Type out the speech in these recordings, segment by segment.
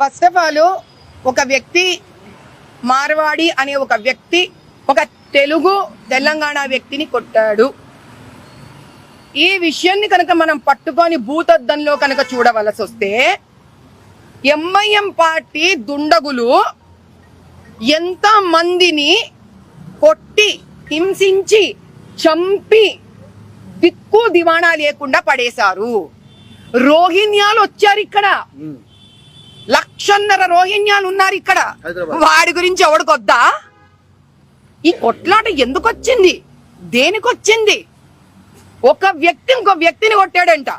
First of all ఒక వ్యక్తి మార్వాడి అనే ఒక వ్యక్తి ఒక తెలుగు తెలంగాణ వ్యక్తిని కొట్టాడు. ఈ విషయాన్ని కనుక మనం పట్టుకొని భూతద్దంలో కనుక చూడవలసి వస్తే ఎంఐఎం పార్టీ దుండగులు ఎంత మందిని కొట్టి హింసించి చంపి దిక్కు దివాణా లేకుండా పడేశారు. రోహిణ్యాలు వచ్చారు ఇక్కడ. లక్షన్నర రోహిణ్యాలు ఉన్నారు ఇక్కడ. వాడి గురించి ఎవడికొద్దా? ఈ కొట్లాట ఎందుకు వచ్చింది దేనికి వచ్చింది ఒక వ్యక్తి ఇంకో వ్యక్తిని కొట్టాడంట.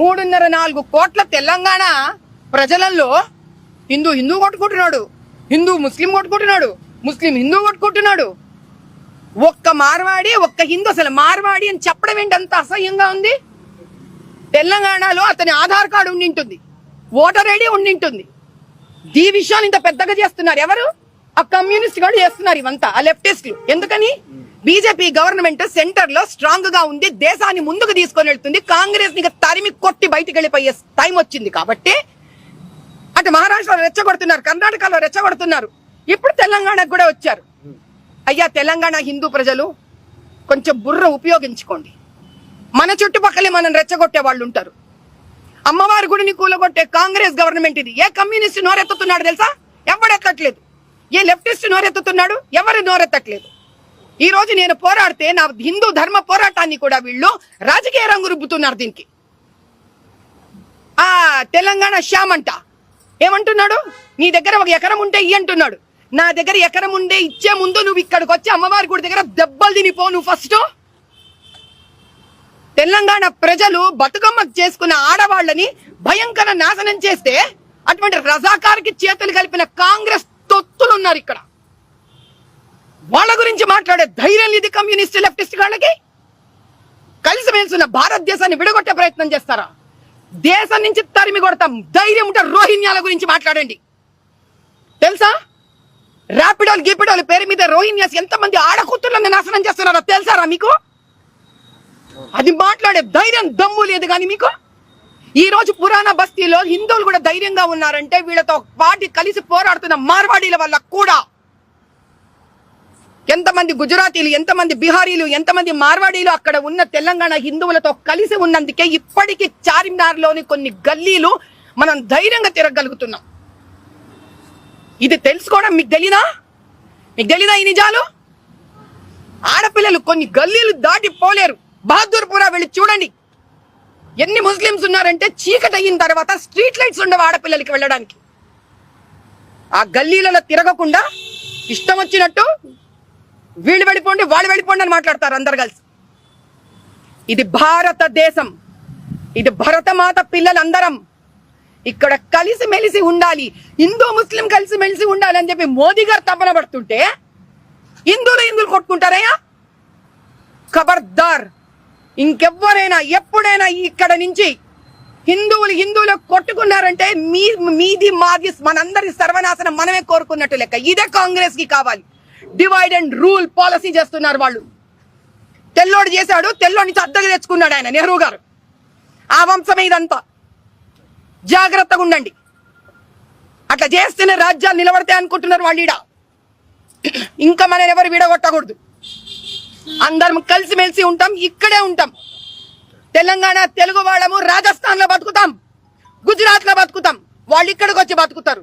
మూడున్నర నాలుగు కోట్ల తెలంగాణ ప్రజలలో హిందూ హిందూ కొట్టుకుంటున్నాడు. హిందూ ముస్లిం కొట్టుకుంటున్నాడు. ముస్లిం హిందూ కొట్టుకుంటున్నాడు. ఒక్క మార్వాడి ఒక్క హిందూ అసలు మార్వాడి అని చెప్పడం ఏంటి అంత అసహ్యంగా ఉంది? తెలంగాణలో అతని ఆధార్ కార్డు ఉండింటుంది ఓటర్ ఐడి ఉండింటుంది ఈ విషయాన్ని ఇంత పెద్దగా చేస్తున్నారు ఎవరు? ఆ కమ్యూనిస్ట్ కూడా చేస్తున్నారు ఇవంతా ఆ లెఫ్టిస్టులు. ఎందుకని? బీజేపీ గవర్నమెంట్ సెంటర్లో స్ట్రాంగ్గా ఉంది దేశాన్ని ముందుకు తీసుకొని వెళ్తుంది కాంగ్రెస్ని తరిమి కొట్టి బయటికి వెళ్ళిపోయే టైం వచ్చింది కాబట్టి అటు మహారాష్ట్రలో రెచ్చగొడుతున్నారు కర్ణాటకలో రెచ్చగొడుతున్నారు. ఇప్పుడు తెలంగాణకు కూడా వచ్చారు. అయ్యా తెలంగాణ హిందూ ప్రజలు కొంచెం బుర్ర ఉపయోగించుకోండి. మన చుట్టుపక్కలే మనం రెచ్చగొట్టే వాళ్ళు ఉంటారు. అమ్మవారి గుడిని కూలగొట్టే కాంగ్రెస్ గవర్నమెంట్ ఇది. ఏ కమ్యూనిస్ట్ నోరెత్తుతున్నాడు తెలుసా? ఎవడెత్తట్లేదు ఏ లెఫ్టిస్ట్ నోరెత్తుతున్నాడు? ఎవరు నోరెత్తట్లేదు. ఈ రోజు నేను పోరాడితే నా హిందూ ధర్మ పోరాటాన్ని కూడా వీళ్ళు రాజకీయ రంగు రుబ్బుతున్నారు దీనికి. ఆ తెలంగాణ శ్యామంట ఏమంటున్నాడు? నీ దగ్గర ఒక ఎకరం ఉంటే ఇయ్యి అంటున్నాడు. నా దగ్గర ఎకరం ఉండే ఇచ్చే ముందు నువ్వు ఇక్కడికి వచ్చి అమ్మవారి గుడి దగ్గర దెబ్బలు తినిపో నువ్వు ఫస్ట్ తెలంగాణ ప్రజలు బతుకమ్మ చేసుకున్న ఆడవాళ్ళని భయంకర నాశనం చేస్తే అటువంటి రజాకార్కి చేతులు కలిపిన కాంగ్రెస్ తొత్తులు ఉన్నారు ఇక్కడ. వాళ్ళ గురించి మాట్లాడే ధైర్యం ఇది కమ్యూనిస్ట్ లెఫ్టిస్ట్ వాళ్ళకి కలిసిమెలిసి ఉన్న భారతదేశాన్ని విడగొట్టే ప్రయత్నం చేస్తారా? దేశం నుంచి తరిమి కొడతాం. ధైర్యం ఉంటే రోహిణ్యాల గురించి మాట్లాడండి. తెలుసా? ర్యాపిడోలు గీపిడోలు పేరు మీద రోహిణ్యాస్ ఎంతమంది ఆడకూతుర్లను నాశనం చేస్తున్నారో తెలుసారా మీకు? అది మాట్లాడే ధైర్యం దమ్ము లేదు కానీ మీకు? ఈ రోజు పురాణ బస్తీలో హిందువులు కూడా ధైర్యంగా ఉన్నారంటే వీళ్ళతో పాటి కలిసి పోరాడుతున్న మార్వాడీల వల్ల కూడా. ఎంతమంది గుజరాతీలు ఎంతమంది బీహారీలు ఎంతమంది మార్వాడీలు అక్కడ ఉన్న తెలంగాణ హిందువులతో కలిసి ఉన్నందుకే ఇప్పటికీ చార్మినార్లోని కొన్ని గల్లీలు మనం ధైర్యంగా తిరగలుగుతున్నాం ఇది తెలుసుకోవడం మీకు తెలీదా? మీకు తెలీదా ఈ నిజాలు? ఆడపిల్లలు కొన్ని గల్లీలు దాటి పోలేరు బహదూర్పురా వెళ్ళి చూడండి. ఎన్ని ముస్లిమ్స్ ఉన్నారంటే చీకటి అయిన తర్వాత స్ట్రీట్ లైట్స్ ఉండవు ఆడపిల్లలకి వెళ్ళడానికి. ఆ గల్లీలలో తిరగకుండా ఇష్టం వచ్చినట్టు వీళ్ళు వెళ్ళిపోండి వాళ్ళు వెళ్ళిపోండి అని మాట్లాడతారు అందరు కలిసి. ఇది భారతదేశం. ఇది భరతమాత పిల్లలందరం. ఇక్కడ కలిసి మెలిసి ఉండాలి. హిందూ ముస్లిం కలిసి మెలిసి ఉండాలి అని చెప్పి మోదీ గారు తపన పడుతుంటే హిందువులు హిందువులు కొట్టుకుంటారయ్యా. ఖబర్దార్ ఇంకెవ్వరైనా ఎప్పుడైనా ఇక్కడ నుంచి హిందువులు హిందువులు కొట్టుకున్నారంటే మీ మీది మాది మనందరి సర్వనాశనం మనమే కోరుకున్నట్టు లెక్క. ఇదే కాంగ్రెస్కి కావాలి. డివైడ్ అండ్ రూల్ పాలసీ చేస్తున్నారు వాళ్ళు. తెల్లోడు చేశాడు తెల్లోడి నుంచి అద్దెకు తెచ్చుకున్నాడు ఆయన నెహ్రూ గారు. ఆ వంశమే ఇదంతా. జాగ్రత్తగా ఉండండి. అట్లా చేస్తేనే రాజ్యాలు నిలబడతాయి అనుకుంటున్నారు వాళ్ళు ఈడ. ఇంకా మనం ఎవరు విడగొట్టకూడదు. అందరం కలిసిమెలిసి ఉంటాం ఇక్కడే ఉంటాం. తెలంగాణ తెలుగు వాళ్ళము రాజస్థాన్లో బతుకుతాం గుజరాత్లో బతుకుతాం వాళ్ళు ఇక్కడికి వచ్చి బతుకుతారు.